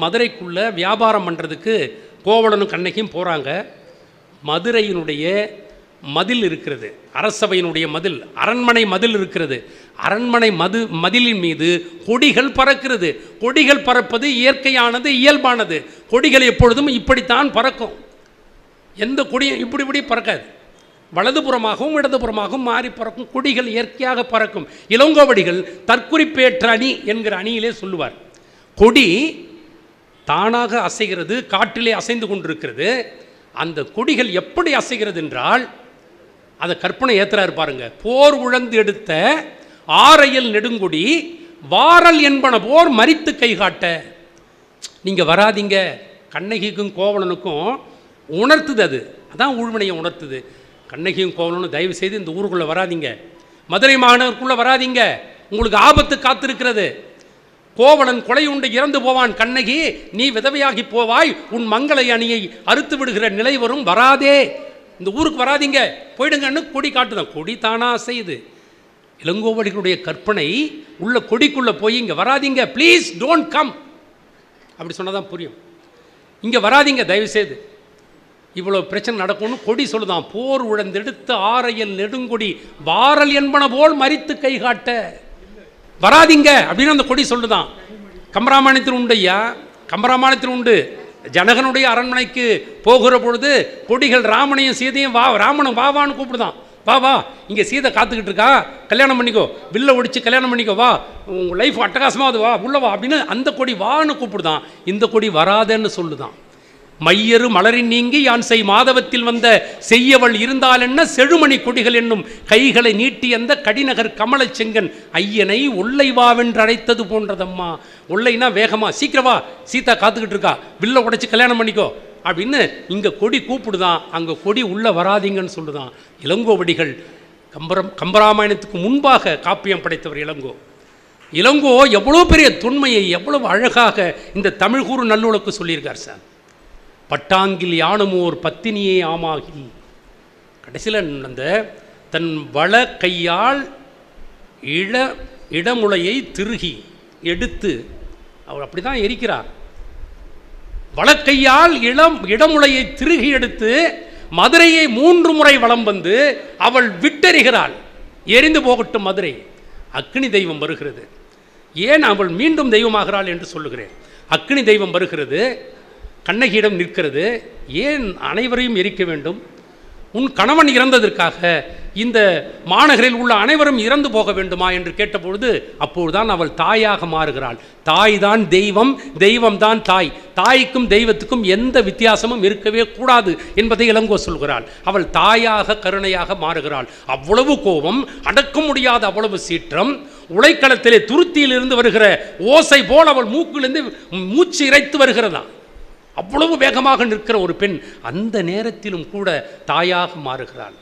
மதுரைக்குள்ளே வியாபாரம் பண்ணுறதுக்கு கோவலனும் கண்ணகியும் போகிறாங்க மதுரையினுடைய மதில் இருக்கிறது. அரசவையினுடைய மதில் அரண்மனை மதில் இருக்கிறது. அரண்மனை மது மதிலின் மீது கொடிகள் பறக்கிறது. கொடிகள் பறப்பது இயற்கையானது இயல்பானது. கொடிகள் எப்பொழுதும் இப்படித்தான் பறக்கும். எந்த கொடியும் இப்படி இப்படி பறக்காது. வலதுபுறமாகவும் இடதுபுறமாகவும் மாறி பறக்கும். கொடிகள் இயற்கையாக பறக்கும். இளங்கோவடிகள் தற்குறிப்பேற்ற அணி என்கிற அணியிலே சொல்லுவார். கொடி தானாக அசைகிறது காற்றிலே அசைந்து கொண்டிருக்கிறது. அந்த கொடிகள் எப்படி அசைகிறது என்றால் அதை கற்பனை ஏத்துறாரு பாருங்க. போர் உழந்து எடுத்த ஆரையல் நெடுங்கொடி வாரல் என்பன போர் மரித்து கை காட்ட. நீங்கள் வராதீங்க. கண்ணகிக்கும் கோவலனுக்கும் உணர்த்துது அது. அதான் ஊழ்வினையை உணர்த்துது. கண்ணகியும் கோவலனும் தயவு செய்து இந்த ஊருக்குள்ளே வராதீங்க. மதுரை மாநகருக்குள்ளே வராதீங்க. உங்களுக்கு ஆபத்து காத்திருக்கிறது. கோவலன் கொலை உண்டு இறந்து போவான் கண்ணகி நீ விதவையாகி போவாய் உன் மங்களை அணியை அறுத்து விடுகிற நிலை வரும் வராதே. இந்த ஊருக்கு வராதீங்க போயிடுங்கன்னு கொடி காட்டுதான். கொடி தானா செய்யுது. இளங்கோவடிகளுடைய கற்பனை உள்ள கொடிக்குள்ளே போய் இங்கே வராதீங்க ப்ளீஸ் டோன்ட் கம் அப்படி சொன்னால் தான் புரியும். இங்கே வராதீங்க தயவுசெய்து. இவ்வளோ பிரச்சனை நடக்கும்னு கொடி சொல்லுதான். போர் உழந்தெடுத்து ஆரையல் நெடுங்கொடி வாரல் என்பன போல் மறித்து கைகாட்ட வராதீங்க அப்படின்னு அந்த கொடி சொல்லுதான். கம்பராமாயணத்தில் உண்டு ஐயா. கம்பராமாயணத்தில் உண்டு. ஜனகனுடைய அரண்மனைக்கு போகிற பொழுது கொடிகள் ராமனையும் சீதையும் வா ராமனும் வா வான்னு கூப்பிடுதான். வா வா. இங்கே சீதை காத்துக்கிட்டு இருக்கா. கல்யாணம் பண்ணிக்கோ. வில்ல ஒடிச்சு கல்யாணம் பண்ணிக்கோ. வா. உங்கள் லைஃப் அட்டகாசமாவது வா. உள்ளே வா அப்படின்னு அந்த கொடி வான்னு கூப்பிடுதான். இந்த கொடி வராதேன்னு சொல்லுதான். மையரு மலரின் நீங்கி யான் செய் மாதவத்தில் வந்த செய்யவள் இருந்தால் என்ன? செழுமணி கொடிகள் என்னும் கைகளை நீட்டி அந்த கடிநகர் கமல செங்கன் ஐயனை ஒல்லை அழைத்தது போன்றதம்மா. ஒல்லைனா வேகமா சீக்கிரம் வா சீதா காத்துக்கிட்டு இருக்கா. வில்ல உடைச்சி கல்யாணம் பண்ணிக்கோ. அப்படின்னு இங்கே கொடி கூப்பிடுதான். அங்கே கொடி உள்ளே வராதீங்கன்னு சொல்லுதான். இளங்கோவடிகள் கம்பரம் கம்பராமாயணத்துக்கு முன்பாக காப்பியம் படைத்தவர் இளங்கோ. இளங்கோ எவ்வளோ பெரிய தொன்மையை எவ்வளவு அழகாக இந்த தமிழ்கூறு நல்லுழக்கு சொல்லியிருக்கார் சார். பட்டாங்கில் யானுமோர் பத்தினியே ஆமாகி கடைசியில் அந்த தன் வள கையால் இள இடமுலையை திருகி எடுத்து அவர் அப்படி தான் எரிக்கிறார் வழக்கையால் இளம் இடமுலையை திருகி எடுத்து மதுரையை மூன்று முறை வலம் வந்து அவள் விட்டெறிகிறாள் எரிந்து போகட்டும் மதுரை. அக்னி தெய்வம் வருகிறது. ஏன் அவள் மீண்டும் தெய்வமாகிறாள் என்று சொல்லுகிறேன். அக்னி தெய்வம் வருகிறது. கண்ணகியிடம் நிற்கிறது ஏன் அனைவரையும் எரிக்க வேண்டும்? உன் கணவன் இறந்ததற்காக இந்த மாநகரில் உள்ள அனைவரும் இறந்து போக வேண்டுமா? என்று கேட்டபொழுது அப்பொழுதுதான் அவள் தாயாக மாறுகிறாள். தாய் தான் தெய்வம் தெய்வம் தான் தாய். தாய்க்கும் தெய்வத்துக்கும் எந்த வித்தியாசமும் இருக்கவே கூடாது என்பதை இளங்கோ சொல்கிறாள். அவள் தாயாக கருணையாக மாறுகிறாள். அவ்வளவு கோபம் அடக்க முடியாத அவ்வளவு சீற்றம் உலைக்களத்திலே துருத்தியிலிருந்து வருகிற ஓசை போல் அவள் மூக்கிலிருந்து மூச்சு இறைத்து வருகிறதா? அவ்வளவு வேகமாக நிற்கிற ஒரு பெண் அந்த நேரத்திலும் கூட தாயாக மாறுகிறாள்.